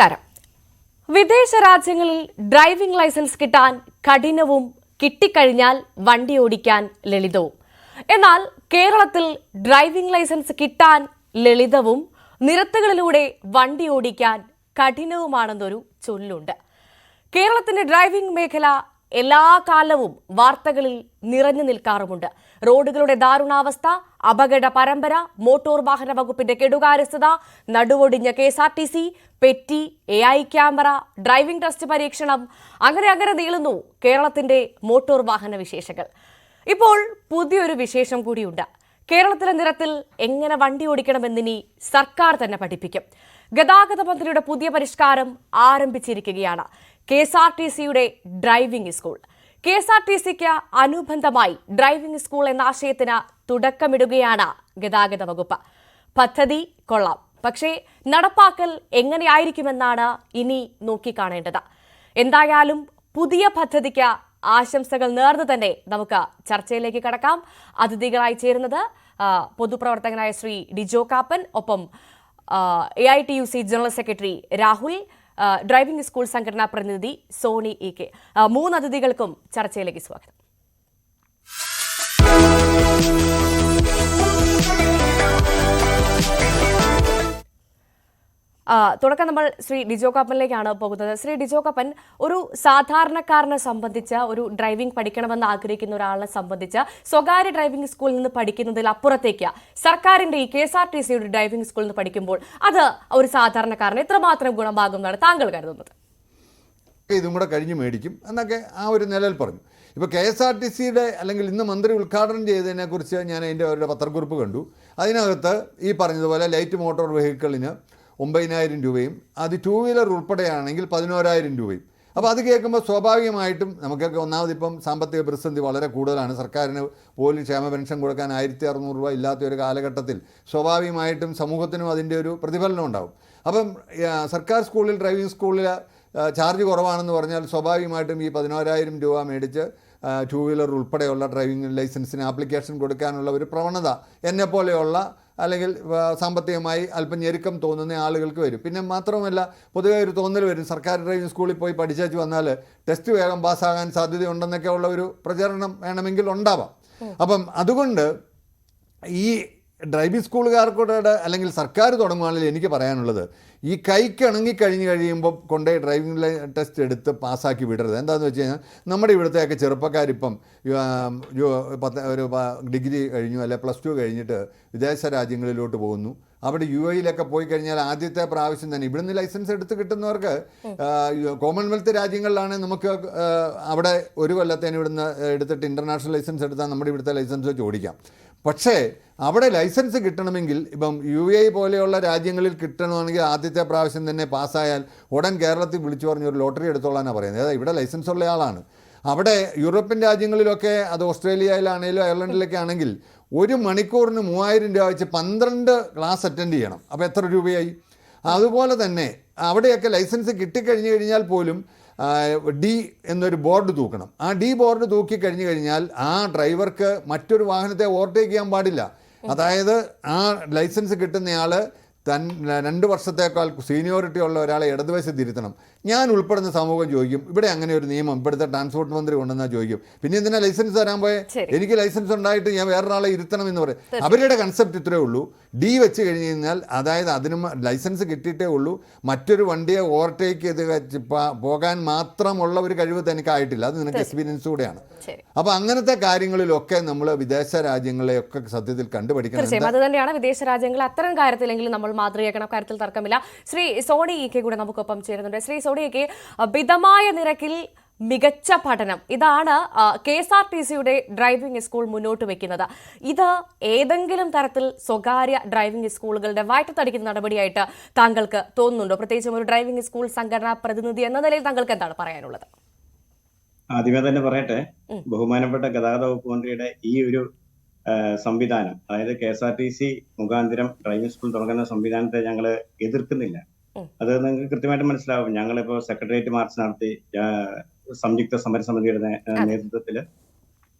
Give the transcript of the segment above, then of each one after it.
നമസ്കാരം. വിദേശ രാജ്യങ്ങളിൽ ഡ്രൈവിംഗ് ലൈസൻസ് കിട്ടാൻ കഠിനവും കിട്ടിക്കഴിഞ്ഞാൽ വണ്ടി ഓടിക്കാൻ ലളിതവും. എന്നാൽ കേരളത്തിൽ ഡ്രൈവിംഗ് ലൈസൻസ് കിട്ടാൻ ലളിതവും നിരത്തുകളിലൂടെ വണ്ടി ഓടിക്കാൻ കഠിനവുമാണെന്നൊരു ചൊല്ലുണ്ട്. കേരളത്തിന്റെ ഡ്രൈവിംഗ് മേഖല എല്ലാ കാലവും വാർത്തകളിൽ നിറഞ്ഞു നിൽക്കാറുമുണ്ട്. റോഡുകളുടെ ദാരുണാവസ്ഥ അപകട പരമ്പര മോട്ടോർ വാഹന വകുപ്പിന്റെ കെടുകാര്യസ്ഥത നടുവൊടിഞ്ഞ K S R T C petty A I camera driving test പരീക്ഷണം അങ്ങനെ അങ്ങനെ നീളുന്നു കേരളത്തിന്റെ മോട്ടോർ വാഹന വിശേഷകൾ ഇപ്പോൾ പുതിയൊരു വിശേഷം കൂടിയുണ്ട്. കേരളത്തിലെ നിരത്തിൽ എങ്ങനെ വണ്ടി ഓടിക്കണമെന്നിനി സർക്കാർ തന്നെ പഠിപ്പിക്കും. ഗതാഗത മന്ത്രിയുടെ പുതിയ പരിഷ്കാരം ആരംഭിച്ചിരിക്കുകയാണ്. കെ എസ് ആർ ടി സിയുടെ driving school K S R T സിക്ക് അനുബന്ധമായി ഡ്രൈവിംഗ് സ്കൂൾ എന്ന ആശയത്തിന് തുടക്കമിടുകയാണ് ഗതാഗത വകുപ്പ്. പദ്ധതി കൊള്ളാം. പക്ഷേ നടപ്പാക്കൽ എങ്ങനെയായിരിക്കുമെന്നാണ് ഇനി നോക്കിക്കാണേണ്ടത്. എന്തായാലും പുതിയ പദ്ധതിക്ക് ആശംസകൾ നേർന്നു തന്നെ നമുക്ക് ചർച്ചയിലേക്ക് കടക്കാം. അതിഥികളായി ചേരുന്നത് പൊതുപ്രവർത്തകനായ ശ്രീ ഡിജോ കാപ്പൻ ഒപ്പം A I T U C general secretary Rahul driving school സംഘടനാ പ്രതിനിധി സോണി ഇ കെ. മൂന്ന് അതിഥികൾക്കും ചർച്ചയിലേക്ക് സ്വാഗതം. തുടക്കം നമ്മൾ ശ്രീ ഡിജോ കപ്പനിലേക്കാണ് പോകുന്നത്. ശ്രീ ഡിജോ കപ്പൻ ഒരു സാധാരണക്കാരനെ സംബന്ധിച്ച ഒരു ഡ്രൈവിംഗ് പഠിക്കണമെന്ന് ആഗ്രഹിക്കുന്ന ഒരാളെ സംബന്ധിച്ച സ്വകാര്യ ഡ്രൈവിംഗ് സ്കൂളിൽ നിന്ന് പഠിക്കുന്നതിൽ അപ്പുറത്തേക്ക് സർക്കാരിന്റെ ഈ കെ എസ് ആർ ടി സിയുടെ ഡ്രൈവിംഗ് സ്കൂളിൽ നിന്ന് പഠിക്കുമ്പോൾ അത് ഒരു സാധാരണക്കാരന് എത്രമാത്രം ഗുണമാകുമെന്നാണ് താങ്കൾ കരുതുന്നത്? ഇതും കൂടെ കഴിഞ്ഞ് മേടിക്കും. എന്നൊക്കെ ആ ഒരു നിലയിൽ പറഞ്ഞു. ഇപ്പോൾ കെ എസ് ആർ ടി സിയുടെ അല്ലെങ്കിൽ ഇന്ന് മന്ത്രി ഉദ്ഘാടനം ചെയ്തതിനെക്കുറിച്ച് ഞാൻ അതിന്റെ അവരുടെ പത്രക്കുറിപ്പ് കണ്ടു. അതിനകത്ത് ഈ പറഞ്ഞതുപോലെ ലൈറ്റ് മോട്ടോർ വെഹിക്കിളിന് ഒമ്പതിനായിരം രൂപയും. അത് ടൂ വീലർ ഉൾപ്പെടെയാണെങ്കിൽ പതിനോരായിരം രൂപയും. അപ്പോൾ അത് കേൾക്കുമ്പോൾ സ്വാഭാവികമായിട്ടും നമുക്കൊക്കെ ഒന്നാമതിപ്പം സാമ്പത്തിക പ്രതിസന്ധി വളരെ കൂടുതലാണ്. സർക്കാരിന് പോലും ക്ഷേമ പെൻഷൻ കൊടുക്കാൻ ആയിരത്തി അറുന്നൂറ് രൂപ ഇല്ലാത്ത ഒരു കാലഘട്ടത്തിൽ സ്വാഭാവികമായിട്ടും സമൂഹത്തിനും അതിന്റെ ഒരു പ്രതിഫലനം ഉണ്ടാവും. അപ്പം സർക്കാർ സ്കൂളിൽ ഡ്രൈവിംഗ് സ്കൂളിൽ ചാർജ് കുറവാണെന്ന് പറഞ്ഞാൽ സ്വാഭാവികമായിട്ടും ഈ പതിനോരായിരം രൂപ മേടിച്ച് ടു വീലർ ഉൾപ്പെടെയുള്ള ഡ്രൈവിംഗ് ലൈസൻസിന് ആപ്ലിക്കേഷൻ കൊടുക്കാനുള്ള ഒരു പ്രവണത എന്നെപ്പോലെയുള്ള അല്ലെങ്കിൽ സാമ്പത്തികമായി അല്പം ഞെരുക്കം തോന്നുന്ന ആളുകൾക്ക് വരും. പിന്നെ മാത്രമല്ല പൊതുവെ ഒരു തോന്നൽ വരും. സർക്കാർ ഡ്രൈവിംഗ് സ്കൂളിൽ പോയി പഠിച്ചു വന്നാൽ ടെസ്റ്റ് വേഗം പാസ്സാകാൻ സാധ്യതയുണ്ടെന്നൊക്കെ ഉള്ള ഒരു പ്രചരണം വേണമെങ്കിൽ ഉണ്ടാവാം. അപ്പം അതുകൊണ്ട് ഈ ഡ്രൈവിംഗ് സ്കൂളുകാർക്കൂടെ അല്ലെങ്കിൽ സർക്കാർ തുടങ്ങുകയാണെങ്കിൽ എനിക്ക് പറയാനുള്ളത് ഈ കൈക്കിണങ്ങി കഴിഞ്ഞ് കഴിയുമ്പോൾ കൊണ്ടേ ഡ്രൈവിംഗ് ടെസ്റ്റ് എടുത്ത് പാസ്സാക്കി വിടരുത്. എന്താണെന്ന് വെച്ച് കഴിഞ്ഞാൽ നമ്മുടെ ഇവിടുത്തെയൊക്കെ ചെറുപ്പക്കാരിപ്പം പത്ത് ഒരു ഡിഗ്രി കഴിഞ്ഞു അല്ലെ പ്ലസ് ടു കഴിഞ്ഞിട്ട് വിദേശ രാജ്യങ്ങളിലോട്ട് പോകുന്നു. അവിടെ യു എയിലൊക്കെ പോയി കഴിഞ്ഞാൽ ആദ്യത്തെ പ്രാവശ്യം തന്നെ ഇവിടുന്ന് ലൈസൻസ് എടുത്ത് കിട്ടുന്നവർക്ക് കോമൺവെൽത്ത് രാജ്യങ്ങളിലാണ് നമുക്ക് അവിടെ ഒരു കൊല്ലത്തേന് ഇവിടുന്ന് എടുത്തിട്ട് ഇന്റർനാഷണൽ ലൈസൻസ് എടുത്താൽ നമ്മുടെ ഇവിടുത്തെ ലൈസൻസ് ഓടിക്കാം പക്ഷേ അവിടെ ലൈസൻസ് കിട്ടണമെങ്കിൽ ഇപ്പം യു എ പോലെയുള്ള രാജ്യങ്ങളിൽ കിട്ടണമെങ്കിൽ ആദ്യത്തെ പ്രാവശ്യം തന്നെ പാസ്സായാൽ ഉടൻ കേരളത്തിൽ വിളിച്ചു പറഞ്ഞ് ഒരു ലോട്ടറി എടുത്തോളാനാണ് പറയുന്നത്. അതായത് ഇവിടെ ലൈസൻസ് ഉള്ള ആളാണ്. അവിടെ യൂറോപ്യൻ രാജ്യങ്ങളിലൊക്കെ അത് ഓസ്ട്രേലിയയിലാണെങ്കിലും അയർലൻഡിലൊക്കെ ആണെങ്കിൽ ഒരു മണിക്കൂറിന് മൂവായിരം രൂപ വെച്ച് പന്ത്രണ്ട് ക്ലാസ് അറ്റൻഡ് ചെയ്യണം. അപ്പോൾ എത്ര രൂപയായി? അതുപോലെ തന്നെ അവിടെയൊക്കെ ലൈസൻസ് കിട്ടിക്കഴിഞ്ഞ് കഴിഞ്ഞാൽ പോലും ഡി എന്നൊരു ബോർഡ് തൂക്കണം. ആ ഡി ബോർഡ് തൂക്കി കഴിഞ്ഞു കഴിഞ്ഞാൽ ആ ഡ്രൈവർക്ക് മറ്റൊരു വാഹനത്തെ ഓവർടേക്ക് ചെയ്യാൻ പാടില്ല. അതായത് ആ ലൈസൻസ് കിട്ടുന്നയാൾ തൻ രണ്ട് വർഷത്തേക്കാൾ സീനിയോറിറ്റി ഉള്ള ഒരാളെ ഇടതുവശത്ത് ഇരുത്തണം. ഞാൻ ഉൾപ്പെടുന്ന സമൂഹം ചോദിക്കും ഇവിടെ അങ്ങനെ ഒരു നിയമം ഇവിടുത്തെ ട്രാൻസ്പോർട്ട് മന്ത്രി കൊണ്ടുവന്നാൽ ചോദിക്കും. പിന്നെ എന്തിനാ ലൈസൻസ് തരാൻ പോയേ? എനിക്ക് ലൈസൻസ് ഉണ്ടായിട്ട് ഞാൻ വേറൊരാളെ ഇരുത്തണം എന്ന് പറയും. അവരുടെ കൺസെപ്റ്റ് ഇത്രേ ഉള്ളൂ. ഡി വെച്ച് കഴിഞ്ഞ് കഴിഞ്ഞാൽ അതായത് അതിന് ലൈസൻസ് കിട്ടിയിട്ടേ ഉള്ളൂ. മറ്റൊരു വണ്ടിയെ ഓവർടേക്ക് ചെയ്ത് പോകാൻ മാത്രമുള്ള ഒരു കഴിവ് തനിക്കായിട്ടില്ല. അത് നിനക്ക് എക്സ്പീരിയൻസ് കൂടെയാണ്. അപ്പോൾ അങ്ങനത്തെ കാര്യങ്ങളിലൊക്കെ നമ്മൾ വിദേശ രാജ്യങ്ങളെയൊക്കെ സത്യത്തിൽ കണ്ടുപഠിക്കണം. തീർച്ചയായും. അത് തന്നെയാണ് വിദേശ രാജ്യങ്ങൾ അത്തരം കാര്യത്തിലെങ്കിലും നമ്മൾ മാതൃകയാക്കണം. കാര്യത്തിൽ തർക്കമില്ല. ശ്രീ സോണി ഇ കെ കൂടെ നമുക്കൊപ്പം ചേരുന്നുണ്ട്. ശ്രീ സോണി ഇ കെ മിതമായ നിരക്കിൽ മികച്ച പഠനം. ഇതാണ് കെ എസ് ആർ ടി സിയുടെ ഡ്രൈവിംഗ് സ്കൂൾ മുന്നോട്ട് വെക്കുന്നത്. ഇത് ഏതെങ്കിലും തരത്തിൽ സ്വകാര്യ ഡ്രൈവിംഗ് സ്കൂളുകളുടെ വയറ്റത്തടിക്കുന്ന നടപടിയായിട്ട് താങ്കൾക്ക് തോന്നുന്നുണ്ടോ? പ്രത്യേകിച്ചും ഒരു ഡ്രൈവിംഗ് സ്കൂൾ സംഘടനാ പ്രതിനിധി എന്ന നിലയിൽ താങ്കൾക്ക് എന്താണ് പറയാനുള്ളത്? ആദ്യമേ തന്നെ പറയട്ടെ ബഹുമാനപ്പെട്ട ഗതാഗത വകുപ്പ് മന്ത്രിയുടെ ഈ ഒരു സംവിധാനം അതായത് K S R T C മുഖാന്തരം ഡ്രൈവിംഗ് സ്കൂൾ തുടങ്ങുന്ന സംവിധാനത്തെ ഞങ്ങൾ എതിർക്കുന്നില്ല. അത് നിങ്ങൾക്ക് കൃത്യമായിട്ട് മനസ്സിലാവും. ഞങ്ങളിപ്പോ സെക്രട്ടേറിയറ്റ് മാർച്ച് നടത്തി സംയുക്ത സമരസമിതിയുടെ നേ- അതെ. നേതൃത്വത്തിൽ.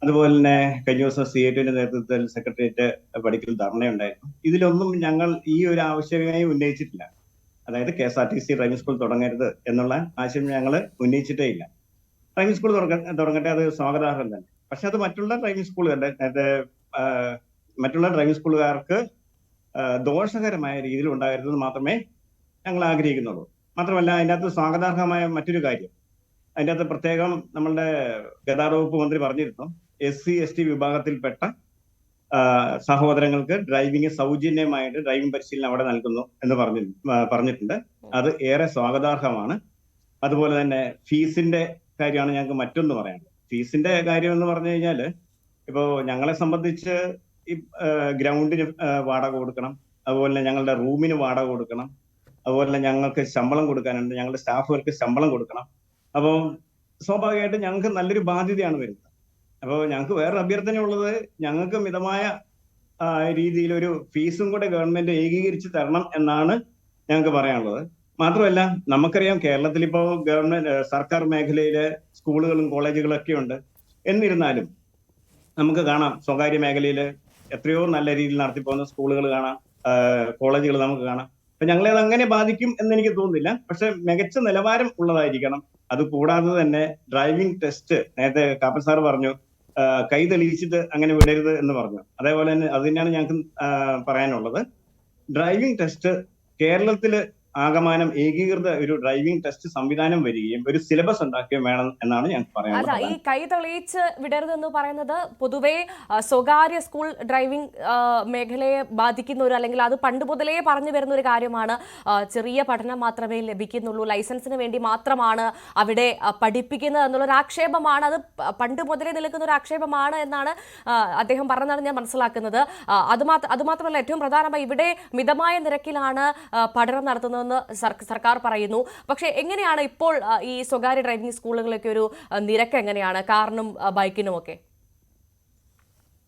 അതുപോലെ തന്നെ കഴിഞ്ഞ ദിവസം സി ഐ ടിയുടെ നേതൃത്വത്തിൽ സെക്രട്ടേറിയറ്റ് പഠിക്കൽ ധർണയുണ്ടായിരുന്നു. ഇതിലൊന്നും ഞങ്ങൾ ഈ ഒരു ആവശ്യമായി ഉന്നയിച്ചിട്ടില്ല. അതായത് K S R T C driving school തുടങ്ങരുത് എന്നുള്ള ആശയം ഞങ്ങൾ ഉന്നയിച്ചിട്ടേ ഇല്ല. ഡ്രൈവിംഗ് സ്കൂൾ തുടങ്ങ തുടങ്ങട്ടെ അത് സ്വാഗതാർഹം തന്നെ. പക്ഷെ അത് മറ്റുള്ള ഡ്രൈവിംഗ് സ്കൂളുകളുടെ മറ്റുള്ള ഡ്രൈവിംഗ് സ്കൂളുകാർക്ക് ദോഷകരമായ രീതിയിൽ ഉണ്ടാകരുതെന്ന് മാത്രമേ ഞങ്ങൾ ആഗ്രഹിക്കുന്നുള്ളൂ മാത്രമല്ല അതിന്റെ അകത്ത് സ്വാഗതാർഹമായ മറ്റൊരു കാര്യം. അതിന്റെ അകത്ത് പ്രത്യേകം നമ്മളുടെ ഗതാഗത വകുപ്പ് മന്ത്രി പറഞ്ഞിരുന്നു. എസ് സി എസ് ടി വിഭാഗത്തിൽപ്പെട്ട സഹോദരങ്ങൾക്ക് ഡ്രൈവിംഗ് സൗജന്യമായിട്ട് ഡ്രൈവിംഗ് പരിശീലനം അവിടെ നൽകുന്നു എന്ന് പറഞ്ഞു പറഞ്ഞിട്ടുണ്ട്. അത് ഏറെ സ്വാഗതാർഹമാണ്. അതുപോലെ തന്നെ ഫീസിന്റെ കാര്യമാണ് ഞങ്ങൾക്ക് മറ്റൊന്ന് പറയാനുള്ളത്. ഫീസിന്റെ കാര്യം എന്ന് പറഞ്ഞു കഴിഞ്ഞാൽ ഇപ്പോ ഞങ്ങളെ സംബന്ധിച്ച് ഈ ഗ്രൗണ്ടിന് വാടക കൊടുക്കണം. അതുപോലെ തന്നെ ഞങ്ങളുടെ റൂമിന് വാടക കൊടുക്കണം. അതുപോലെ ഞങ്ങൾക്ക് ശമ്പളം കൊടുക്കാനുണ്ട്. ഞങ്ങളുടെ സ്റ്റാഫുകൾക്ക് ശമ്പളം കൊടുക്കണം. അപ്പോൾ സ്വാഭാവികമായിട്ടും ഞങ്ങൾക്ക് നല്ലൊരു ബാധ്യതയാണ് വരുന്നത്. അപ്പോൾ ഞങ്ങൾക്ക് വേറെ അഭ്യർത്ഥനയുള്ളത് ഞങ്ങൾക്ക് മിതമായ രീതിയിൽ ഒരു ഫീസും കൂടെ ഗവൺമെന്റ് ഏകീകരിച്ച് തരണം എന്നാണ് ഞങ്ങൾക്ക് പറയാനുള്ളത്. മാത്രമല്ല നമുക്കറിയാം കേരളത്തിൽ ഇപ്പോൾ ഗവൺമെന്റ് സർക്കാർ മേഖലയിലെ സ്കൂളുകളും കോളേജുകളും ഒക്കെ ഉണ്ട്. എന്നിരുന്നാലും നമുക്ക് കാണാം സ്വകാര്യ മേഖലയിൽ എത്രയോ നല്ല രീതിയിൽ നടത്തിപ്പോകുന്ന സ്കൂളുകൾ കാണാം കോളേജുകൾ നമുക്ക് കാണാം. അപ്പൊ ഞങ്ങളെ അത് അങ്ങനെ ബാധിക്കും എന്ന് എനിക്ക് തോന്നുന്നില്ല. പക്ഷെ മികച്ച നിലവാരം ഉള്ളതായിരിക്കണം. അത് കൂടാതെ തന്നെ ഡ്രൈവിംഗ് ടെസ്റ്റ് നേരത്തെ കാപ്പൻ സാർ പറഞ്ഞു കൈ തെളിയിച്ചിട്ട് അങ്ങനെ വിടരുത് എന്ന് പറഞ്ഞു. അതേപോലെ തന്നെ അത് തന്നെയാണ് ഞങ്ങൾക്ക് പറയാനുള്ളത്. ഡ്രൈവിംഗ് ടെസ്റ്റ് കേരളത്തിൽ ആകമാനം ഏകീകൃത ഒരു ഡ്രൈവിംഗ് ടെസ്റ്റ് സംവിധാനം വരികയും ഒരു സിലബസ് ഉണ്ടാക്കുകയും വേണം എന്നാണ് ഞാൻ പറയുന്നത് ഈ കൈ തെളിയിച്ച് വിടരുതെന്ന് പറയുന്നത് പൊതുവേ സ്വകാര്യ സ്കൂൾ ഡ്രൈവിംഗ് മേഖലയെ ബാധിക്കുന്ന ഒരു അല്ലെങ്കിൽ അത് പണ്ട് മുതലേ പറഞ്ഞു വരുന്ന ഒരു കാര്യമാണ് ചെറിയ പഠനം മാത്രമേ ലഭിക്കുന്നുള്ളൂ. ലൈസൻസിന് വേണ്ടി മാത്രമാണ് അവിടെ പഠിപ്പിക്കുന്നത് എന്നുള്ളൊരു ആക്ഷേപമാണ്. അത് പണ്ട് മുതലേ നിൽക്കുന്ന ഒരു ആക്ഷേപമാണ് എന്നാണ് അദ്ദേഹം പറഞ്ഞതാണ് ഞാൻ മനസ്സിലാക്കുന്നത്. അതുമാത്ര അത് മാത്രം അത് മാത്രമല്ല ഏറ്റവും പ്രധാനമായി ഇവിടെ മിതമായ നിരക്കിലാണ് പഠനം നടത്തുന്നതെന്ന് സർ- സർക്കാർ പറയുന്നു. പക്ഷേ എങ്ങനെയാണ് ഇപ്പോൾ ഈ സ്വകാര്യ ഡ്രൈവിംഗ് സ്കൂളുകളൊക്കെ ഒരു നിരക്ക് എങ്ങനെയാണ്? കാറിനും ബൈക്കിനും ഒക്കെ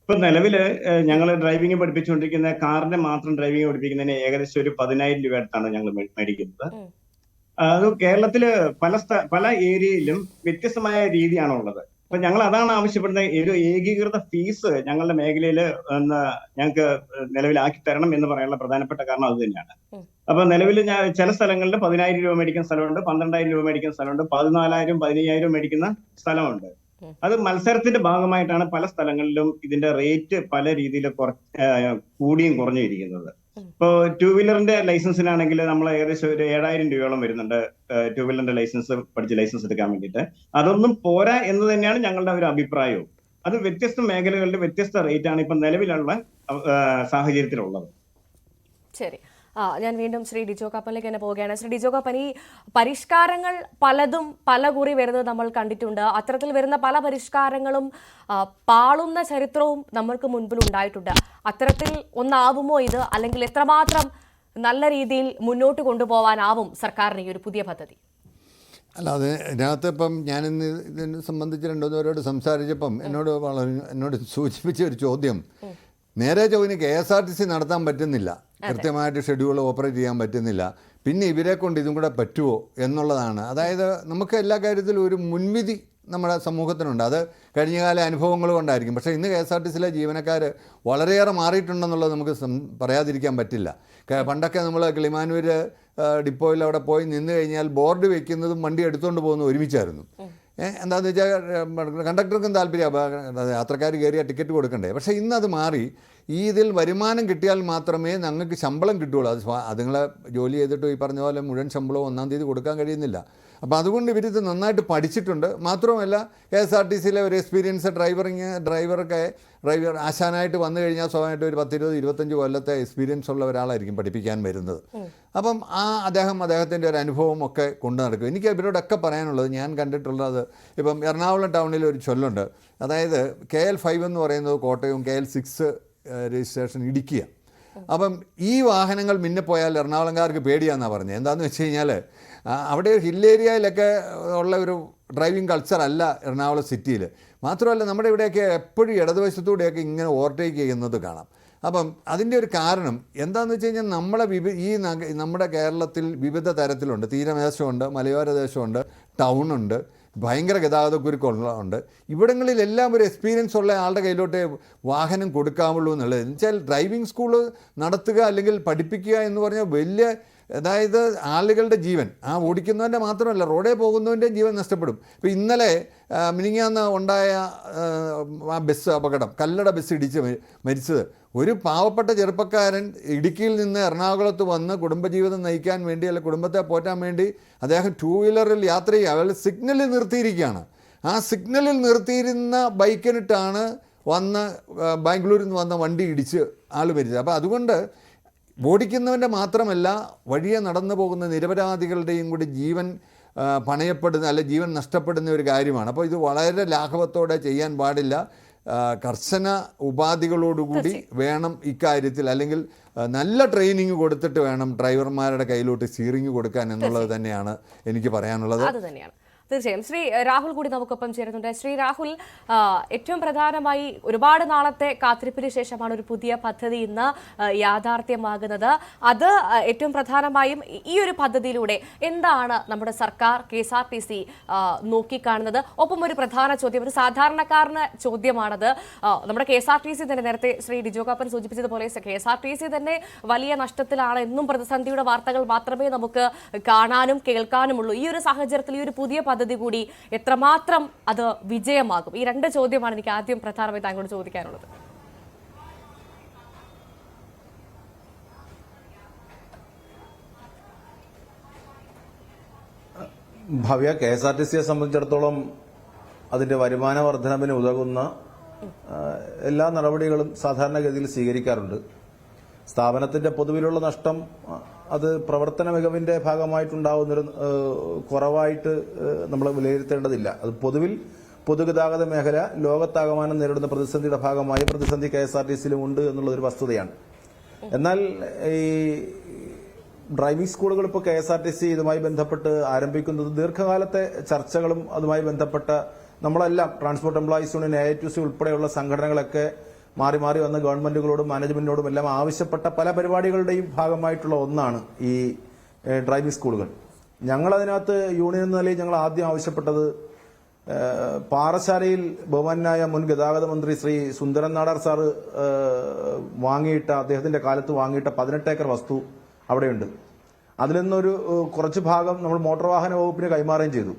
ഇപ്പൊ നിലവിൽ ഞങ്ങൾ ഡ്രൈവിംഗ് പഠിപ്പിച്ചുകൊണ്ടിരിക്കുന്ന കാറിന്റെ മാത്രം ഡ്രൈവിംഗ് പഠിപ്പിക്കുന്നതിന് ഏകദേശം ഒരു പതിനായിരം രൂപ അടുത്താണ് ഞങ്ങൾ മേടിക്കുന്നത്. അത് കേരളത്തിൽ പല സ്ഥ- പല ഏരിയയിലും വ്യത്യസ്തമായ രീതിയാണ് ഉള്ളത് അപ്പൊ ഞങ്ങൾ അതാണ് ആവശ്യപ്പെടുന്നത് ഒരു ഏകീകൃത ഫീസ് ഞങ്ങളുടെ മേഖലയിൽ ഞങ്ങൾക്ക് നിലവിലാക്കി തരണം എന്ന് പറയാനുള്ള പ്രധാനപ്പെട്ട കാരണം അത് തന്നെയാണ്. അപ്പൊ നിലവിൽ ഞാൻ ചില സ്ഥലങ്ങളിൽ പതിനായിരം രൂപ മേടിക്കുന്ന സ്ഥലമുണ്ട് പന്ത്രണ്ടായിരം രൂപ മേടിക്കുന്ന സ്ഥലമുണ്ട് പതിനാലായിരം പതിനയ്യായിരം മേടിക്കുന്ന സ്ഥലമുണ്ട്. അത് മത്സരത്തിന്റെ ഭാഗമായിട്ടാണ് പല സ്ഥലങ്ങളിലും ഇതിന്റെ റേറ്റ് പല രീതിയിൽ കൂടിയും കുറഞ്ഞു ഇരിക്കുന്നത് ഉം. ഇപ്പോ ടൂ വീലറിന്റെ ലൈസൻസിനാണെങ്കിൽ നമ്മൾ ഏകദേശം ഒരു ഏഴായിരം രൂപയോളം വരുന്നുണ്ട് ടൂ വീലറിന്റെ ലൈസൻസ് പഠിച്ച് ലൈസൻസ് എടുക്കാൻ വേണ്ടിയിട്ട്. അതൊന്നും പോരാ എന്ന് തന്നെയാണ് ഞങ്ങളുടെ ഒരു അഭിപ്രായവും. അത് വ്യത്യസ്ത മേഖലകളിൽ വ്യത്യസ്ത റേറ്റ് ആണ് ഇപ്പൊ നിലവിലുള്ള സാഹചര്യത്തിലുള്ളത്. ശരി. ഞാൻ വീണ്ടും ശ്രീ ഡിജോ കാപ്പനിലേക്ക് തന്നെ പോവുകയാണ്. ശ്രീ ഡിജോ കാപ്പൻ ഈ പരിഷ്കാരങ്ങൾ പലതും പല കുറി വരുന്നത് നമ്മൾ കണ്ടിട്ടുണ്ട്. അത്തരത്തിൽ വരുന്ന പല പരിഷ്കാരങ്ങളും പാളുന്ന ചരിത്രവും നമ്മൾക്ക് മുൻപിൽ ഉണ്ടായിട്ടുണ്ട്. അത്തരത്തിൽ ഒന്നാവുമോ ഇത്? അല്ലെങ്കിൽ എത്രമാത്രം നല്ല രീതിയിൽ മുന്നോട്ട് കൊണ്ടുപോകാനാവും സർക്കാരിന് ഈ ഒരു പുതിയ പദ്ധതി? അല്ല അത് ഇതിനകത്ത് ഇപ്പം ഞാനിന്ന് ഇതിനെ സംബന്ധിച്ച് രണ്ടുപേരോട് സംസാരിച്ചപ്പം എന്നോട് വളരെ എന്നോട് സൂചിപ്പിച്ച ഒരു ചോദ്യം. നേരെ ചോദ്യം K S R T C നടത്താൻ പറ്റുന്നില്ല. കൃത്യമായിട്ട് ഷെഡ്യൂൾ ഓപ്പറേറ്റ് ചെയ്യാൻ പറ്റുന്നില്ല. പിന്നെ ഇവരെ കൊണ്ട് ഇതും കൂടെ പറ്റുമോ എന്നുള്ളതാണ്. അതായത് നമുക്ക് എല്ലാ കാര്യത്തിലും ഒരു മുൻവിധി നമ്മുടെ സമൂഹത്തിനുണ്ട്. അത് കഴിഞ്ഞകാല അനുഭവങ്ങൾ കൊണ്ടായിരിക്കും. പക്ഷേ ഇന്ന് കെ എസ് ആർ ടി സിയിലെ ജീവനക്കാർ വളരെയേറെ മാറിയിട്ടുണ്ടെന്നുള്ളത് നമുക്ക് പറയാതിരിക്കാൻ പറ്റില്ല. പണ്ടൊക്കെ നമ്മൾ കിളിമാനൂർ ഡിപ്പോയിൽ അവിടെ പോയി നിന്ന് കഴിഞ്ഞാൽ ബോർഡ് വെക്കുന്നതും വണ്ടി എടുത്തുകൊണ്ട് പോകുന്നതും ഒരുമിച്ചായിരുന്നു. എന്താണെന്ന് വെച്ചാൽ കണ്ടക്ടർക്കും താല്പര്യം യാത്രക്കാർ കയറിയ ടിക്കറ്റ് കൊടുക്കണ്ടേ? പക്ഷേ ഇന്ന് അത് മാറി. ഈ ഇതിൽ വരുമാനം കിട്ടിയാൽ മാത്രമേ ഞങ്ങൾക്ക് ശമ്പളം കിട്ടുകയുള്ളൂ. അത് അതുങ്ങളെ ജോലി ചെയ്തിട്ട് ഈ പറഞ്ഞ പോലെ മുഴുവൻ ശമ്പളവും ഒന്നാം തീയതി കൊടുക്കാൻ കഴിയുന്നില്ല. അപ്പോൾ അതുകൊണ്ട് ഇവരിത് നന്നായിട്ട് പഠിച്ചിട്ടുണ്ട്. മാത്രമല്ല കെ എസ് ആർ ടി സിയിലെ ഒരു എക്സ്പീരിയൻസ് ഡ്രൈവറിങ് ഡ്രൈവറൊക്കെ ഡ്രൈവർ ആശാനായിട്ട് വന്നു കഴിഞ്ഞാൽ സ്വാഭാവികമായിട്ട് ഒരു പത്തിരുപത് ഇരുപത്തഞ്ച് കൊല്ലത്തെ എക്സ്പീരിയൻസ് ഉള്ള ഒരാളായിരിക്കും പഠിപ്പിക്കാൻ വരുന്നത്. അപ്പം ആ അദ്ദേഹം അദ്ദേഹത്തിന്റെ ഒരു അനുഭവം ഒക്കെ കൊണ്ടു നടക്കും. എനിക്ക് ഇവരോടൊക്കെ പറയാനുള്ളത് ഞാൻ കണ്ടിട്ടുള്ളത് ഇപ്പം എറണാകുളം ടൗണിൽ ഒരു ചൊല്ലുണ്ട്. അതായത് കെ എൽ ഫൈവ് എന്ന് പറയുന്നത് കോട്ടയവും കെ എൽ സിക്സ് രജിസ്ട്രേഷൻ ഇടുക്കിയാണ്. അപ്പം ഈ വാഹനങ്ങൾ മിന്നെ പോയാൽ എറണാകുളംകാർക്ക് പേടിയാണെന്നാണ് പറഞ്ഞത്. എന്താണെന്ന് വെച്ച് കഴിഞ്ഞാൽ അവിടെ ഹിൽ ഏരിയയിലൊക്കെ ഉള്ള ഒരു ഡ്രൈവിംഗ് കൾച്ചർ അല്ല എറണാകുളം സിറ്റിയിൽ മാത്രമല്ല നമ്മുടെ ഇവിടെയൊക്കെ എപ്പോഴും ഇടതുവശത്തൂടെയൊക്കെ ഇങ്ങനെ ഓവർടേക്ക് ചെയ്യുന്നത് കാണാം. അപ്പം അതിന്റെ ഒരു കാരണം എന്താണെന്ന് വെച്ച് കഴിഞ്ഞാൽ നമ്മളെ വിവി ഈ നമ്മുടെ കേരളത്തിൽ വിവിധ തരത്തിലുണ്ട്. തീരദേശമുണ്ട് മലയോര ദേശമുണ്ട് ടൗണുണ്ട് ഭയങ്കര ഗതാഗത കുരുക്കുള്ളതുണ്ട് ഇവിടങ്ങളിലെല്ലാം ഒരു എക്സ്പീരിയൻസ് ഉള്ള ആളുടെ കയ്യിലോട്ട് വാഹനം കൊടുക്കാവുള്ളൂ എന്നുള്ളത്. എന്നുവെച്ചാൽ ഡ്രൈവിംഗ് സ്കൂൾ നടത്തുക അല്ലെങ്കിൽ പഠിപ്പിക്കുക എന്ന് പറഞ്ഞാൽ വലിയ അതായത് ആളുകളുടെ ജീവൻ. ആ ഓടിക്കുന്നവന്റെ മാത്രമല്ല റോഡേ പോകുന്നവന്റെ ജീവൻ നഷ്ടപ്പെടും. ഇപ്പോൾ ഇന്നലെ മിനിങ്ങാന്ന് ഉണ്ടായ ആ, ബസ് അപകടം കല്ലട ബസ് ഇടിച്ച് മരി- മരിച്ചത്. ഒരു പാവപ്പെട്ട ചെറുപ്പക്കാരൻ ഇടുക്കിയിൽ നിന്ന് എറണാകുളത്ത് വന്ന് കുടുംബജീവിതം നയിക്കാൻ വേണ്ടി അല്ല കുടുംബത്തെ പോറ്റാൻ വേണ്ടി അദ്ദേഹം ടൂ വീലറിൽ യാത്ര ചെയ്യുക. അയാൾ സിഗ്നലിൽ നിർത്തിയിരിക്കുകയാണ്. ആ സിഗ്നലിൽ നിർത്തിയിരുന്ന ബൈക്കിനിട്ടാണ് വന്ന് ബാംഗ്ലൂരിൽ നിന്ന് വന്ന വണ്ടി ഇടിച്ച് ആൾ മരിച്ചത്. അപ്പോൾ അതുകൊണ്ട് ഓടിക്കുന്നവന്റെ മാത്രമല്ല വഴിയെ നടന്നു പോകുന്ന നിരപരാധികളുടെയും കൂടി ജീവൻ പണയപ്പെടുന്ന അല്ലെ ജീവൻ നഷ്ടപ്പെടുന്ന ഒരു കാര്യമാണ്. അപ്പോൾ ഇത് വളരെ ലാഘവത്തോടെ ചെയ്യാൻ പാടില്ല. കർശന ഉപാധികളോടുകൂടി വേണം ഇക്കാര്യത്തിൽ അല്ലെങ്കിൽ നല്ല ട്രെയിനിങ് കൊടുത്തിട്ട് വേണം ഡ്രൈവർമാരുടെ കയ്യിലോട്ട് സ്റ്റിയറിംഗ് കൊടുക്കാൻ എന്നുള്ളത് തന്നെയാണ് എനിക്ക് പറയാനുള്ളത്. അത് തന്നെയാണ്. തീർച്ചയായും. ശ്രീ രാഹുൽ കൂടി നമുക്കൊപ്പം ചേരുന്നുണ്ട്. ശ്രീ രാഹുൽ ഏറ്റവും പ്രധാനമായി ഒരുപാട് നാളത്തെ കാത്തിരിപ്പിന് ശേഷമാണ് ഒരു പുതിയ പദ്ധതി ഇന്ന് യാഥാർത്ഥ്യമാകുന്നത്. അത് ഏറ്റവും പ്രധാനമായും ഈ ഒരു പദ്ധതിയിലൂടെ എന്താണ് നമ്മുടെ സർക്കാർ K S R T C നോക്കിക്കാണുന്നത്? ഒപ്പം ഒരു പ്രധാന ചോദ്യം ഒരു സാധാരണക്കാരന് ചോദ്യമാണത്. നമ്മുടെ K S R T C തന്നെ നേരത്തെ ശ്രീ ഡിജോ കാപ്പൻ സൂചിപ്പിച്ചതുപോലെ K S R T C തന്നെ വലിയ നഷ്ടത്തിലാണ് എന്നും പ്രതിസന്ധിയുടെ വാർത്തകൾ മാത്രമേ നമുക്ക് കാണാനും കേൾക്കാനുമുള്ളൂ. ഈ ഒരു സാഹചര്യത്തിൽ ഈ ഒരു പുതിയ പദ്ധതി കൂടി എത്രമാത്രം അത് വിജയമാകും? ഈ രണ്ട് ചോദ്യമാണ് എനിക്ക് ആദ്യം പ്രധാനമായി താങ്കളോട് ചോദിക്കാനുള്ളത്. Bhavya K S R T സിയെ സംബന്ധിച്ചിടത്തോളം അതിന്റെ വരുമാന വർധനവിന് ഉതകുന്ന എല്ലാ നടപടികളും സാധാരണഗതിയിൽ സ്വീകരിക്കാറുണ്ട്. സ്ഥാപനത്തിന്റെ പൊതുവിലുള്ള നഷ്ടം അത് പ്രവർത്തന മികവിന്റെ ഭാഗമായിട്ടുണ്ടാവുന്നൊരു കുറവായിട്ട് നമ്മൾ വിലയിരുത്തേണ്ടതില്ല. അത് പൊതുവിൽ പൊതുഗതാഗത മേഖല ലോകത്താകമാനം നേരിടുന്ന പ്രതിസന്ധിയുടെ ഭാഗമായി പ്രതിസന്ധി കെ എസ് ആർ ടി സിയിലും ഉണ്ട് എന്നുള്ളതൊരു വസ്തുതയാണ്. എന്നാൽ ഈ ഡ്രൈവിംഗ് സ്കൂളുകൾ ഇപ്പോൾ K S R T C ഇതുമായി ബന്ധപ്പെട്ട് ആരംഭിക്കുന്നത് ദീർഘകാലത്തെ ചർച്ചകളും അതുമായി ബന്ധപ്പെട്ട നമ്മളെല്ലാം transport employees union A I T C ഉൾപ്പെടെയുള്ള സംഘടനകളൊക്കെ മാറി മാറി വന്ന ഗവൺമെന്റുകളോടും മാനേജ്മെന്റിനോടും എല്ലാം ആവശ്യപ്പെട്ട പല പരിപാടികളുടെയും ഭാഗമായിട്ടുള്ള ഒന്നാണ് ഈ ഡ്രൈവിംഗ് സ്കൂളുകൾ. ഞങ്ങൾ അതിനകത്ത് യൂണിയൻ എന്ന നിലയിൽ ഞങ്ങൾ ആദ്യം ആവശ്യപ്പെട്ടത് പാറശാലയിൽ ബഹുമാനായ മുൻ ഗതാഗത മന്ത്രി ശ്രീ സുന്ദരൻ നാടാർ സാറ് വാങ്ങിയിട്ട അദ്ദേഹത്തിന്റെ കാലത്ത് വാങ്ങിയിട്ട പതിനെട്ട് ഏക്കർ വസ്തു അവിടെയുണ്ട്. അതിൽ നിന്നൊരു കുറച്ച് ഭാഗം നമ്മൾ മോട്ടോർ വാഹന വകുപ്പിന് കൈമാറുകയും ചെയ്തു.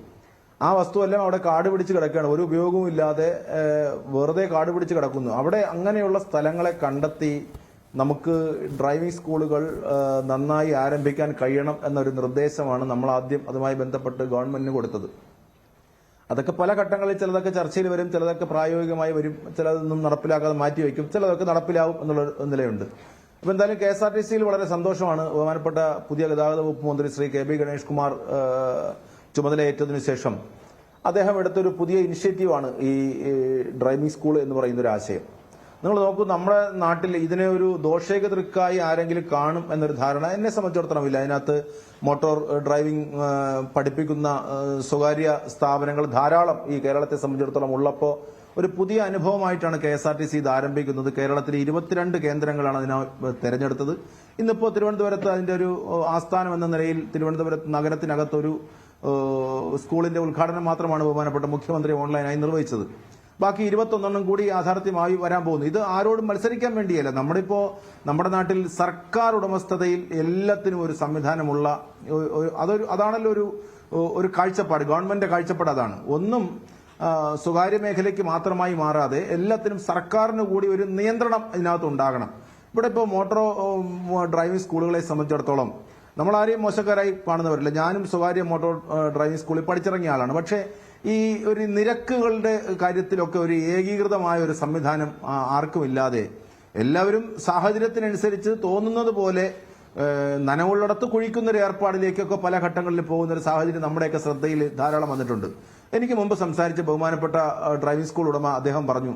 ആ വസ്തുവെല്ലാം അവിടെ കാട് പിടിച്ച് കിടക്കുകയാണ്. ഒരു ഉപയോഗവും ഇല്ലാതെ വെറുതെ കാട് പിടിച്ച് കിടക്കുന്നു. അവിടെ അങ്ങനെയുള്ള സ്ഥലങ്ങളെ കണ്ടെത്തി നമുക്ക് ഡ്രൈവിംഗ് സ്കൂളുകൾ നന്നായി ആരംഭിക്കാൻ കഴിയണം എന്നൊരു നിർദ്ദേശമാണ് നമ്മൾ ആദ്യം അതുമായി ബന്ധപ്പെട്ട് ഗവൺമെന്റിന് കൊടുത്തത്. അതൊക്കെ പല ഘട്ടങ്ങളിൽ ചിലതൊക്കെ ചർച്ചയിൽ വരും ചിലതൊക്കെ പ്രായോഗികമായി വരും ചിലതൊന്നും നടപ്പിലാക്കാതെ മാറ്റിവെക്കും ചിലതൊക്കെ നടപ്പിലാവും എന്നുള്ള നിലയുണ്ട്. അപ്പൊ എന്തായാലും കെ എസ് ആർ ടി സിയിൽ വളരെ സന്തോഷമാണ്. ബഹുമാനപ്പെട്ട പുതിയ ഗതാഗത വകുപ്പ് മന്ത്രി ശ്രീ കെ ബി ഗണേഷ് കുമാർ ചുമതലയേറ്റതിനു ശേഷം അദ്ദേഹം എടുത്തൊരു പുതിയ ഇനിഷ്യേറ്റീവാണ് ഈ ഡ്രൈവിംഗ് സ്കൂൾ എന്ന് പറയുന്ന ഒരു ആശയം. നിങ്ങൾ നോക്കൂ നമ്മുടെ നാട്ടിൽ ഇതിനെ ഒരു ദോഷേക ദൃക്കായി ആരെങ്കിലും കാണും എന്നൊരു ധാരണ എന്നെ സംബന്ധിച്ചിടത്തോളം ഇല്ല അതിനകത്ത് മോട്ടോർ ഡ്രൈവിംഗ് പഠിപ്പിക്കുന്ന സ്വകാര്യ സ്ഥാപനങ്ങൾ ധാരാളം ഈ കേരളത്തെ സംബന്ധിച്ചിടത്തോളം ഉള്ളപ്പോൾ ഒരു പുതിയ അനുഭവമായിട്ടാണ് K S R T C ഇത് ആരംഭിക്കുന്നത്. കേരളത്തിലെ ഇരുപത്തിരണ്ട് കേന്ദ്രങ്ങളാണ് അതിനെ തെരഞ്ഞെടുത്തത്. ഇന്നിപ്പോൾ തിരുവനന്തപുരത്ത് അതിന്റെ ഒരു ആസ്ഥാനം എന്ന നിലയിൽ തിരുവനന്തപുരത്ത് നഗരത്തിനകത്തൊരു സ്കൂളിന്റെ ഉദ്ഘാടനം മാത്രമാണ് ബഹുമാനപ്പെട്ട മുഖ്യമന്ത്രി ഓൺലൈനായി നിർവഹിച്ചത്. ബാക്കി ഇരുപത്തൊന്നെണ്ണം കൂടി യാഥാർത്ഥ്യമായി വരാൻ പോകുന്നു. ഇത് ആരോടും മത്സരിക്കാൻ വേണ്ടിയല്ല. നമ്മളിപ്പോ നമ്മുടെ നാട്ടിൽ സർക്കാർ ഉടമസ്ഥതയിൽ എല്ലാത്തിനും ഒരു സംവിധാനമുള്ള അതൊരു അതാണല്ലോ ഒരു ഒരു കാഴ്ചപ്പാട്. ഗവൺമെന്റിന്റെ കാഴ്ചപ്പാട് അതാണ്. ഒന്നും സ്വകാര്യ മേഖലയ്ക്ക് മാത്രമായി മാറാതെ എല്ലാത്തിനും സർക്കാരിന് കൂടി ഒരു നിയന്ത്രണം ഇതിനകത്ത് ഉണ്ടാകണം. ഇവിടെ ഇപ്പോൾ മോട്ടോർ ഡ്രൈവിംഗ് സ്കൂളുകളെ സംബന്ധിച്ചിടത്തോളം നമ്മൾ ആരെയും മോശക്കാരായി കാണുന്നവരില്ല. ഞാനും സ്വകാര്യ മോട്ടോർ ഡ്രൈവിംഗ് സ്കൂളിൽ പഠിച്ചിറങ്ങിയ ആളാണ്. പക്ഷേ ഈ ഒരു നിരക്കുകളുടെ കാര്യത്തിലൊക്കെ ഒരു ഏകീകൃതമായ ഒരു സംവിധാനം ആർക്കുമില്ലാതെ എല്ലാവരും സാഹചര്യത്തിനനുസരിച്ച് തോന്നുന്നത് പോലെ നനവുള്ളടത്ത് നനവുള്ളിടത്ത് കുഴിക്കുന്ന ഒരു ഏർപ്പാടിലേക്കൊക്കെ പല ഘട്ടങ്ങളിൽ പോകുന്ന ഒരു സാഹചര്യം നമ്മുടെയൊക്കെ ശ്രദ്ധയിൽ ധാരാളം വന്നിട്ടുണ്ട്. എനിക്ക് മുമ്പ് സംസാരിച്ച ബഹുമാനപ്പെട്ട ഡ്രൈവിംഗ് സ്കൂൾ ഉടമ അദ്ദേഹം പറഞ്ഞു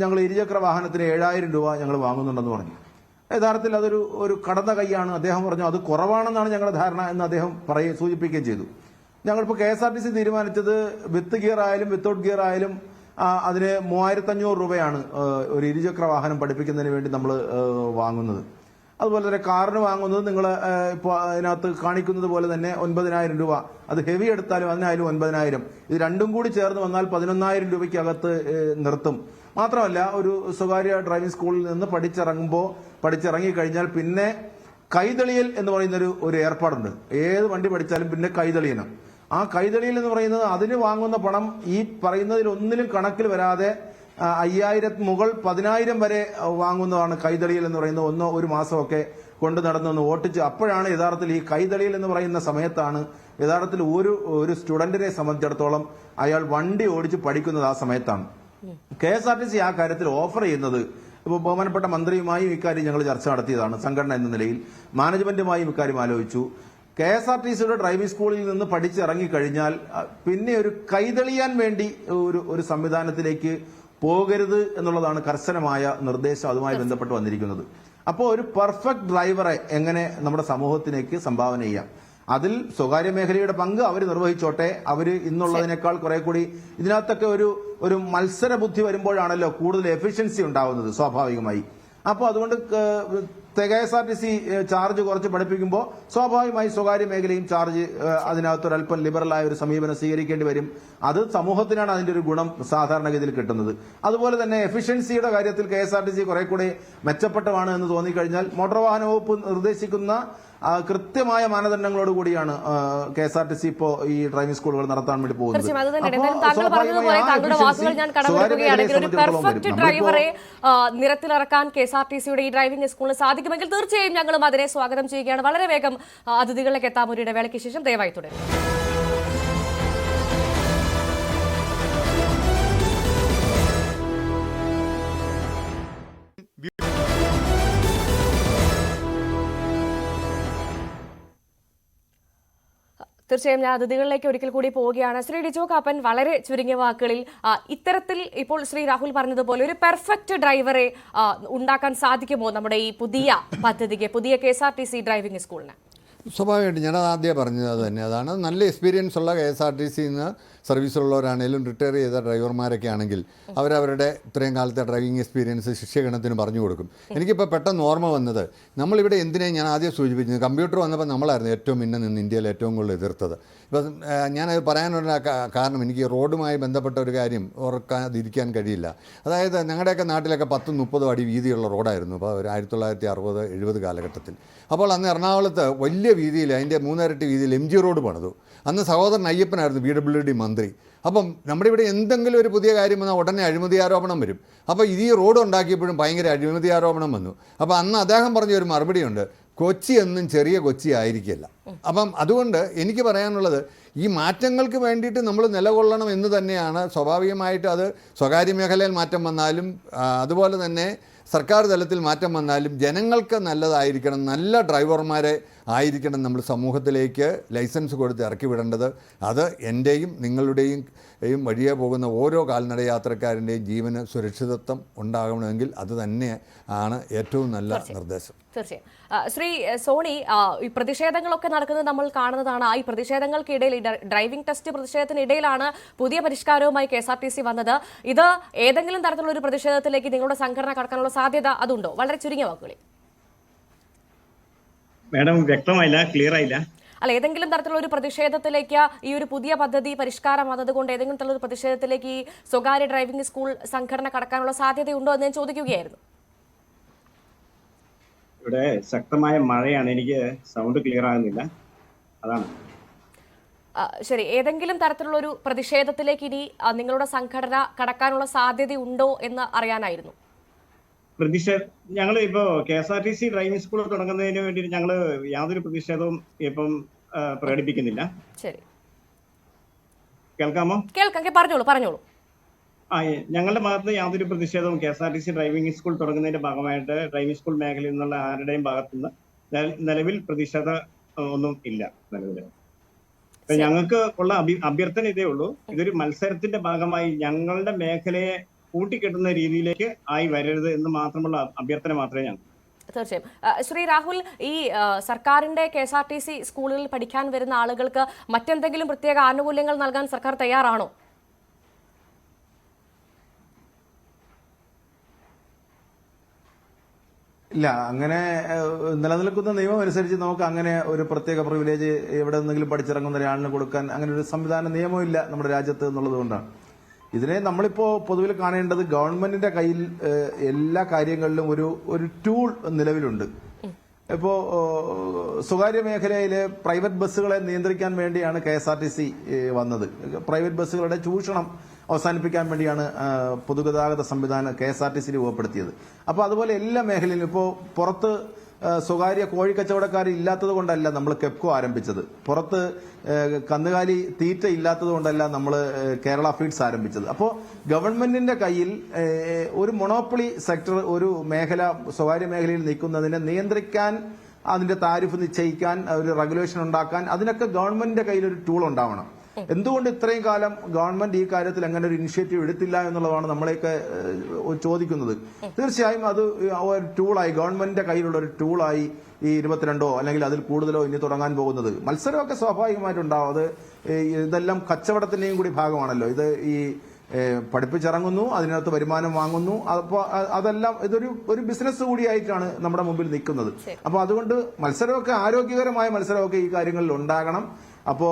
ഞങ്ങൾ ഇരുചക്ര വാഹനത്തിന് ഏഴായിരം രൂപ ഞങ്ങൾ വാങ്ങുന്നുണ്ടെന്ന് പറഞ്ഞു. യഥാർത്ഥത്തിൽ അതൊരു ഒരു കടന്ന കൈയാണ്. അദ്ദേഹം പറഞ്ഞു അത് കുറവാണെന്നാണ് ഞങ്ങളുടെ ധാരണ എന്ന് അദ്ദേഹം പറയ സൂചിപ്പിക്കുകയും ചെയ്തു. ഞങ്ങളിപ്പോൾ K S R T C തീരുമാനിച്ചത് വിത്ത് ഗിയർ ആയാലും വിത്തൗട്ട് ഗിയർ ആയാലും അതിന് മൂവായിരത്തി അഞ്ഞൂറ് രൂപയാണ് ഒരു ഇരുചക്ര വാഹനം പഠിപ്പിക്കുന്നതിന് വേണ്ടി നമ്മൾ വാങ്ങുന്നത്. അതുപോലെ തന്നെ കാറിന് വാങ്ങുന്നത് നിങ്ങൾ ഇപ്പോൾ അതിനകത്ത് കാണിക്കുന്നത് പോലെ തന്നെ ഒൻപതിനായിരം രൂപ. അത് ഹെവി എടുത്താലും അതിനായാലും ഒൻപതിനായിരം. ഇത് രണ്ടും കൂടി ചേർന്ന് വന്നാൽ പതിനൊന്നായിരം രൂപയ്ക്കകത്ത് നിർത്തും. മാത്രമല്ല ഒരു സ്വകാര്യ ഡ്രൈവിംഗ് സ്കൂളിൽ നിന്ന് പഠിച്ചിറങ്ങുമ്പോൾ പഠിച്ചിറങ്ങി കഴിഞ്ഞാൽ പിന്നെ കൈതളിയൽ എന്ന് പറയുന്ന ഒരു ഏർപ്പാടുണ്ട്. ഏത് വണ്ടി പഠിച്ചാലും പിന്നെ കൈതളിയനം. ആ കൈതളിയൽ എന്ന് പറയുന്നത് അതിന് വാങ്ങുന്ന പണം ഈ പറയുന്നതിൽ ഒന്നിലും കണക്കിൽ വരാതെ അയ്യായിരം മുകൾ പതിനായിരം വരെ വാങ്ങുന്നതാണ് കൈതളിയൽ എന്ന് പറയുന്നത്. ഒന്നോ ഒരു മാസമൊക്കെ കൊണ്ട് നടന്നൊന്ന് ഓട്ടിച്ച് അപ്പോഴാണ് യഥാർത്ഥത്തിൽ ഈ കൈതളിയൽ എന്ന് പറയുന്ന സമയത്താണ് യഥാർത്ഥത്തിൽ ഒരു ഒരു സ്റ്റുഡന്റിനെ സംബന്ധിച്ചിടത്തോളം അയാൾ വണ്ടി ഓടിച്ച് പഠിക്കുന്നത് ആ സമയത്താണ്. K S R T C ആ കാര്യത്തിൽ ഓഫർ ചെയ്യുന്നത് ഇപ്പോൾ ബഹുമാനപ്പെട്ട മന്ത്രിയുമായും ഇക്കാര്യം ഞങ്ങൾ ചർച്ച നടത്തിയതാണ് സംഘടന എന്ന നിലയിൽ. മാനേജ്മെന്റുമായും ഇക്കാര്യം ആലോചിച്ചു. കെ എസ് ആർ ടി സിയുടെ ഡ്രൈവിംഗ് സ്കൂളിൽ നിന്ന് പഠിച്ചിറങ്ങിക്കഴിഞ്ഞാൽ പിന്നെ ഒരു കൈതെളിയാൻ വേണ്ടി ഒരു ഒരു സംവിധാനത്തിലേക്ക് പോകരുത് എന്നുള്ളതാണ് കർശനമായ നിർദ്ദേശം. അതുമായി ബന്ധപ്പെട്ട് വന്നിരിക്കുന്നത്. അപ്പോൾ ഒരു പെർഫെക്റ്റ് ഡ്രൈവറെ എങ്ങനെ നമ്മുടെ സമൂഹത്തിലേക്ക് സംഭാവന ചെയ്യാം? അതിൽ സ്വകാര്യ മേഖലയുടെ പങ്ക് അവർ നിർവഹിച്ചോട്ടെ. അവർ ഇന്നുള്ളതിനേക്കാൾ കുറെ കൂടി ഇതിനകത്തൊക്കെ ഒരു ഒരു മത്സര ബുദ്ധി വരുമ്പോഴാണല്ലോ കൂടുതൽ എഫിഷ്യൻസി ഉണ്ടാവുന്നത് സ്വാഭാവികമായി. അപ്പോൾ അതുകൊണ്ട് K S R T C charge കുറച്ച് പഠിപ്പിക്കുമ്പോൾ സ്വാഭാവികമായി സ്വകാര്യ മേഖലയും ചാർജ് ഏഹ്, അതിനകത്തൊരല്പം ലിബറലായ ഒരു സമീപനം സ്വീകരിക്കേണ്ടി വരും. അത് സമൂഹത്തിനാണ് അതിന്റെ ഒരു ഗുണം സാധാരണഗതിയിൽ കിട്ടുന്നത്. അതുപോലെ തന്നെ എഫിഷ്യൻസിയുടെ കാര്യത്തിൽ K S R T C കുറെ കൂടി മെച്ചപ്പെട്ടതാണ് എന്ന് തോന്നിക്കഴിഞ്ഞാൽ മോട്ടോർ വാഹന വകുപ്പ് നിർദ്ദേശിക്കുന്ന കൃത്യമായ മാനദണ്ഡങ്ങളോട് കൂടിയാണ് K S R T C ഇപ്പോൾ ഈ ഡ്രൈവിംഗ് സ്കൂളുകൾ നടത്താൻ വേണ്ടി പോകുന്നത്. നിരത്തിലിറക്കാൻ കെ എസ് ആർ ടി സിയുടെ ഈ ഡ്രൈവിംഗ് സ്കൂളിന് സാധിക്കുമെങ്കിൽ തീർച്ചയായും ഞങ്ങളും അതിനെ സ്വാഗതം ചെയ്യുകയാണ്. വളരെ വേഗം അതിഥികളിലേക്ക് എത്താം. ഒരു ഇടവേളയ്ക്ക് ശേഷം ദയവായി തുടരും. തീർച്ചയായും ഞാൻ അതിഥികളിലേക്ക് ഒരിക്കൽ കൂടി പോവുകയാണ്. ശ്രീ ഡിജോ കാപ്പൻ വളരെ ചുരുങ്ങിയ വാക്കുകളിൽ ഇത്തരത്തിൽ ഇപ്പോൾ ശ്രീ രാഹുൽ പറഞ്ഞതുപോലെ ഒരു പെർഫെക്റ്റ് ഡ്രൈവറെ ഉണ്ടാക്കാൻ സാധിക്കുമോ നമ്മുടെ ഈ പുതിയ പദ്ധതിക്ക് പുതിയ K S R T C driving സ്കൂളിന്? സ്വാഭാവികമായിട്ടും ഞാൻ ആദ്യം പറഞ്ഞത് തന്നെ. അതാണ് നല്ല എക്സ്പീരിയൻസ് ഉള്ള കെ എസ് ആർ ടി സിന്ന് സർവീസിലുള്ളവരാണെങ്കിലും റിട്ടയർ ചെയ്ത ഡ്രൈവർമാരൊക്കെ ആണെങ്കിൽ അവരവരുടെ ഇത്രയും കാലത്തെ ഡ്രൈവിംഗ് എക്സ്പീരിയൻസ് ശിക്ഷകണത്തിന് പറഞ്ഞു കൊടുക്കും. എനിക്കിപ്പോൾ പെട്ടെന്ന് ഓർമ്മ വന്നത് നമ്മളിവിടെ എന്തിനെ ഞാൻ ആദ്യം സൂചിപ്പിച്ചത് കമ്പ്യൂട്ടർ വന്നപ്പോൾ നമ്മളായിരുന്നു ഏറ്റവും മുന്നേ നിന്ന് ഇന്ത്യയിൽ ഏറ്റവും കൂടുതൽ എതിർത്തത്. ഇപ്പം ഞാനത് പറയാനുള്ള കാരണം എനിക്ക് റോഡുമായി ബന്ധപ്പെട്ട ഒരു കാര്യം ഓർക്കാതിരിക്കാൻ കഴിയില്ല. അതായത് ഞങ്ങളുടെയൊക്കെ നാട്ടിലൊക്കെ പത്തും മുപ്പതും അടി വീതിയുള്ള റോഡായിരുന്നു. അപ്പോൾ ഒരു ആയിരത്തി തൊള്ളായിരത്തി അറുപത് എഴുപത് കാലഘട്ടത്തിൽ. അപ്പോൾ അന്ന് എറണാകുളത്ത് വലിയ വീതിയിൽ അതിന്റെ മൂന്നരട്ടി വീതിയിൽ എം ജി റോഡ് പണിതു. അന്ന് സഹോദരൻ അയ്യപ്പനായിരുന്നു ബി ഡബ്ല്യു ഡി മന്ത്രി. അപ്പം നമ്മുടെ ഇവിടെ എന്തെങ്കിലും ഒരു പുതിയ കാര്യം വന്നാൽ ഉടനെ അഴിമതി ആരോപണം വരും. അപ്പോൾ ഈ റോഡ് ഉണ്ടാക്കിയപ്പോഴും ഭയങ്കര അഴിമതി ആരോപണം വന്നു. അപ്പോൾ അന്ന് അദ്ദേഹം പറഞ്ഞ ഒരു മറുപടിയുണ്ട് കൊച്ചി എന്നും ചെറിയ കൊച്ചി ആയിരിക്കില്ല. അപ്പം അതുകൊണ്ട് എനിക്ക് പറയാനുള്ളത് ഈ മാറ്റങ്ങൾക്ക് വേണ്ടിയിട്ട് നമ്മൾ നിലകൊള്ളണം എന്ന് തന്നെയാണ് സ്വാഭാവികമായിട്ട് അത് സ്വകാര്യ മേഖലയിൽ മാറ്റം വന്നാലും അതുപോലെ തന്നെ സർക്കാർ തലത്തിൽ മാറ്റം വന്നാലും ജനങ്ങൾക്ക് നല്ലതായിരിക്കണം നല്ല ഡ്രൈവർമാരെ ആയിരിക്കണം നമ്മൾ സമൂഹത്തിലേക്ക് ലൈസൻസ് കൊടുത്ത് ഇറക്കി വിടേണ്ടത്. അത് എന്റെയും നിങ്ങളുടെയും വഴിയെ പോകുന്ന ഓരോ കാൽനട യാത്രക്കാരന്റെയും ജീവന് സുരക്ഷിതത്വം ഉണ്ടാകണമെങ്കിൽ അത് തന്നെ ആണ് ഏറ്റവും നല്ല നിർദ്ദേശം. തീർച്ചയായും. ശ്രീ സോണി ഈ പ്രതിഷേധങ്ങളൊക്കെ നടക്കുന്നത് നമ്മൾ കാണുന്നതാണ്. ആ ഈ പ്രതിഷേധങ്ങൾക്കിടയിൽ ഡ്രൈവിംഗ് ടെസ്റ്റ് പ്രതിഷേധത്തിനിടയിലാണ് പുതിയ പരിഷ്കാരവുമായി K S R T C വന്നത്. ഇത് ഏതെങ്കിലും തരത്തിലുള്ള ഒരു പ്രതിഷേധത്തിലേക്ക് നിങ്ങളുടെ സംഘടന കടക്കാനുള്ള സാധ്യത അതുണ്ടോ? വളരെ ചുരുങ്ങിയ വാക്കുകളിൽ. മാഡം വ്യക്തമായില്ല ക്ലിയർ ആയില്ല. അല്ല ഏതെങ്കിലും തരത്തിലുള്ള ഒരു പ്രതിഷേധത്തിലേക്ക് ഈ ഒരു പുതിയ പദ്ധതി പരിഷ്കാരം വന്നതുകൊണ്ട് ഏതെങ്കിലും തരത്തിലുള്ള പ്രതിഷേധത്തിലേക്ക് ഈ സ്വകാര്യ ഡ്രൈവിംഗ് സ്കൂൾ സംഘടന കടക്കാനുള്ള സാധ്യതയുണ്ടോ എന്ന് ഞാൻ ചോദിക്കുകയായിരുന്നു. ഇവിടെ ശക്തമായ മഴയാണ്. എനിക്ക് സൗണ്ട് ക്ലിയർ ആകുന്നില്ല. അതാണ്. ശരി. ഏതെങ്കിലും തരത്തിലുള്ള ഒരു പ്രതിഷേധത്തിലേക്ക് ഇനി നിങ്ങളുടെ സംഘടന കടക്കാനുള്ള സാധ്യതയുണ്ടോ എന്ന് അറിയാനായിരുന്നു. പ്രതിഷേധ ഞങ്ങൾ ഇപ്പോ K S R T C driving school തുടങ്ങുന്നതിന് വേണ്ടി ഞങ്ങൾ യാതൊരു പ്രതിഷേധവും ഇപ്പം പ്രകടിപ്പിക്കുന്നില്ല. ശരി. കേൾക്കാമോ? കേൾക്കാം പറഞ്ഞോളൂ പറഞ്ഞോളൂ. ആ ഞങ്ങളുടെ ഭാഗത്ത് യാതൊരു പ്രതിഷേധവും K S R T C driving school തുടങ്ങുന്നതിന്റെ ഭാഗമായിട്ട് ഡ്രൈവിംഗ് സ്കൂൾ മേഖലയിൽ നിന്നുള്ള ആരുടെയും ഭാഗത്തുനിന്ന് നിന്ന് നിലവിൽ പ്രതിഷേധ ഒന്നും ഇല്ല നിലവിൽ ഞങ്ങൾക്ക് ഉള്ള അഭ്യർത്ഥന ഇതേ ഉള്ളൂ. ഇതൊരു മത്സരത്തിന്റെ ഭാഗമായി ഞങ്ങളുടെ മേഖലയെ കൂട്ടിക്കെട്ടുന്ന രീതിയിലേക്ക് ആയി വരരുത് എന്ന് മാത്രമുള്ള അഭ്യർത്ഥന മാത്രമേ ഞാൻ തീർച്ചയായും. ശ്രീ രാഹുൽ ഈ സർക്കാരിന്റെ K S R T C സ്കൂളുകളിൽ പഠിക്കാൻ വരുന്ന ആളുകൾക്ക് മറ്റെന്തെങ്കിലും പ്രത്യേക ആനുകൂല്യങ്ങൾ നൽകാൻ സർക്കാർ തയ്യാറാണോ? ഇല്ല അങ്ങനെ നിലനിൽക്കുന്ന നിയമം അനുസരിച്ച് നമുക്ക് അങ്ങനെ ഒരു പ്രത്യേക പ്രിവിലേജ് എവിടെ നിന്നെങ്കിലും പഠിച്ചിറങ്ങുന്ന ഒരാളിന് കൊടുക്കാൻ അങ്ങനെ ഒരു സംവിധാന നിയമമില്ല നമ്മുടെ രാജ്യത്ത് എന്നുള്ളത് കൊണ്ടാണ്. ഇതിനെ നമ്മളിപ്പോ പൊതുവിൽ കാണേണ്ടത് ഗവൺമെന്റിന്റെ കയ്യിൽ എല്ലാ കാര്യങ്ങളിലും ഒരു ഒരു ടൂൾ നിലവിലുണ്ട്. ഇപ്പോ സ്വകാര്യ മേഖലയിലെ പ്രൈവറ്റ് ബസ്സുകളെ നിയന്ത്രിക്കാൻ വേണ്ടിയാണ് K S R T C വന്നത്. പ്രൈവറ്റ് ബസ്സുകളുടെ ചൂഷണം അവസാനിപ്പിക്കാൻ വേണ്ടിയാണ് പൊതുഗതാഗത സംവിധാനം K S R T C രൂപപ്പെടുത്തിയത്. അപ്പോൾ അതുപോലെ എല്ലാ മേഖലയിലും ഇപ്പോൾ പുറത്ത് സ്വകാര്യ കോഴിക്കച്ചവടക്കാർ ഇല്ലാത്തത് കൊണ്ടല്ല നമ്മൾ കെപ്കോ ആരംഭിച്ചത്. പുറത്ത് കന്നുകാലി തീറ്റ ഇല്ലാത്തത് കൊണ്ടല്ല നമ്മൾ കേരള ഫീഡ്സ് ആരംഭിച്ചത്. അപ്പോൾ ഗവൺമെന്റിന്റെ കയ്യിൽ ഒരു മൊണോപ്പൊളി സെക്ടർ ഒരു മേഖല സ്വകാര്യ മേഖലയിൽ നിൽക്കുന്നതിനെ നിയന്ത്രിക്കാൻ അതിന്റെ താരിഫ് നിശ്ചയിക്കാൻ ഒരു റെഗുലേഷൻ ഉണ്ടാക്കാൻ അതിനൊക്കെ ഗവൺമെന്റിന്റെ കയ്യിൽ ഒരു ടൂൾ ഉണ്ടാവണം. എന്തുകൊണ്ട് ഇത്രയും കാലം ഗവൺമെന്റ് ഈ കാര്യത്തിൽ അങ്ങനെ ഒരു ഇനിഷ്യേറ്റീവ് എടുത്തില്ല എന്നുള്ളതാണ് നമ്മളെയൊക്കെ ചോദിക്കുന്നത്. തീർച്ചയായും അത് ഒരു ടൂളായി ഗവൺമെന്റിന്റെ കയ്യിലുള്ള ഒരു ടൂളായി ഈ ഇരുപത്തിരണ്ടോ അല്ലെങ്കിൽ അതിൽ കൂടുതലോ ഇനി തുടങ്ങാൻ പോകുന്നത്. മത്സരമൊക്കെ സ്വാഭാവികമായിട്ടുണ്ടാവും അത് ഇതെല്ലാം കച്ചവടത്തിന്റെയും കൂടി ഭാഗമാണല്ലോ. ഇത് ഈ പഠിപ്പിച്ചിറങ്ങുന്നു അതിനകത്ത് വരുമാനം വാങ്ങുന്നു. അപ്പോൾ അതെല്ലാം ഇതൊരു ഒരു ബിസിനസ് കൂടിയായിട്ടാണ് നമ്മുടെ മുമ്പിൽ നിൽക്കുന്നത്. അപ്പോൾ അതുകൊണ്ട് മത്സരമൊക്കെ ആരോഗ്യകരമായ മത്സരമൊക്കെ ഈ കാര്യങ്ങളിൽ ഉണ്ടാകണം. അപ്പോ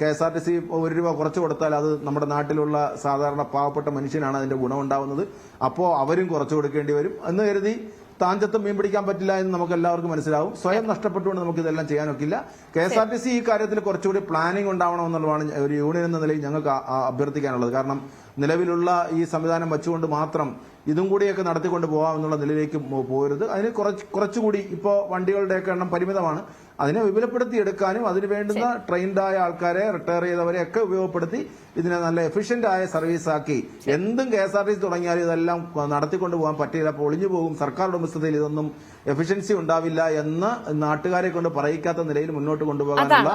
K S R T C ഒരു രൂപ കുറച്ച് കൊടുത്താൽ അത് നമ്മുടെ നാട്ടിലുള്ള സാധാരണ പാവപ്പെട്ട മനുഷ്യനാണ് അതിന്റെ ഗുണമുണ്ടാവുന്നത്. അപ്പോ അവരും കുറച്ച് കൊടുക്കേണ്ടി വരും എന്ന് കരുതി താഞ്ചത്തും മീൻ പിടിക്കാൻ പറ്റില്ല എന്ന് നമുക്ക് എല്ലാവർക്കും മനസ്സിലാവും. സ്വയം നഷ്ടപ്പെട്ടുകൊണ്ട് നമുക്ക് ഇതെല്ലാം ചെയ്യാനൊക്കില്ല. K S R T C ഈ കാര്യത്തിൽ കുറച്ചുകൂടി പ്ലാനിംഗ് ഉണ്ടാവണം എന്നുള്ളതാണ് ഒരു യൂണിയൻ എന്ന നിലയിൽ ഞങ്ങൾക്ക് അഭ്യർത്ഥിക്കാനുള്ളത്. കാരണം നിലവിലുള്ള ഈ സംവിധാനം വെച്ചുകൊണ്ട് മാത്രം ഇതും കൂടിയൊക്കെ നടത്തിക്കൊണ്ട് പോകാം എന്നുള്ള നിലയിലേക്ക് പോരുത്. അതിന് കുറച്ച് കുറച്ചുകൂടി ഇപ്പോൾ വണ്ടികളുടെയൊക്കെ എണ്ണം പരിമിതമാണ്. അതിനെ വിപുലപ്പെടുത്തി എടുക്കാനും അതിന് വേണ്ടുന്ന ട്രെയിൻഡ് ആയ ആൾക്കാരെ റിട്ടയർ ചെയ്തവരെ ഒക്കെ ഉപയോഗപ്പെടുത്തി ഇതിനെ നല്ല എഫിഷ്യന്റ് ആയ സർവീസ് ആക്കി. എന്തും K S R T C തുടങ്ങിയാലും ഇതെല്ലാം നടത്തിക്കൊണ്ട് പോകാൻ പറ്റില്ല അപ്പോൾ ഒളിഞ്ഞു പോകും. സർക്കാർ ഉടമസ്ഥതയിൽ ഇതൊന്നും എഫിഷ്യൻസി ഉണ്ടാവില്ല എന്ന് നാട്ടുകാരെ കൊണ്ട് പറയിക്കാത്ത നിലയിൽ മുന്നോട്ട് കൊണ്ടുപോകാനുള്ള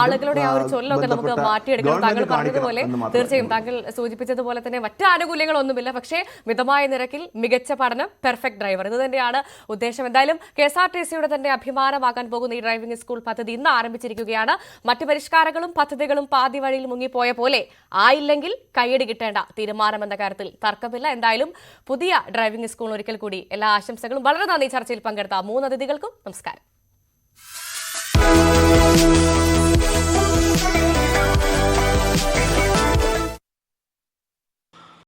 ആളുകളുടെ ആ ഒരു ചൊല്ലൊക്കെ നമുക്ക് ബന്ധപ്പെട്ട മാറ്റിയെടുക്കണം. താങ്കൾ പറഞ്ഞതുപോലെ തീർച്ചയായും താങ്കൾ സൂചിപ്പിച്ചതുപോലെ തന്നെ മറ്റ് ആനുകൂല്യങ്ങളൊന്നുമില്ല. പക്ഷേ മിതമായ നിരക്കിൽ മികച്ച പഠനം പെർഫെക്റ്റ് ഡ്രൈവർ ഇത് തന്നെയാണ് ഉദ്ദേശം. എന്തായാലും കെ എസ് ആർ ടി സിയുടെ തന്നെ അഭിമാനമാകാൻ പോകുന്ന ഈ ഡ്രൈവിംഗ് സ്കൂൾ പദ്ധതി ഇന്ന് ആരംഭിച്ചിരിക്കുകയാണ്. മറ്റു പരിഷ്കാരങ്ങളും പദ്ധതികളും പാതി വഴിയിൽ മുങ്ങിപ്പോയ പോലെ ആയില്ലെങ്കിൽ കൈയടി കിട്ടേണ്ട തീരുമാനമെന്ന കാര്യത്തിൽ തർക്കമില്ല. എന്തായാലും പുതിയ ഡ്രൈവിംഗ് സ്കൂൾ ഒരിക്കൽ കൂടി എല്ലാ ആശംസകളും. വളരെ നന്ദി. ചർച്ചയിൽ പങ്കെടുത്ത മൂന്ന് അതിഥികൾക്കും നമസ്കാരം.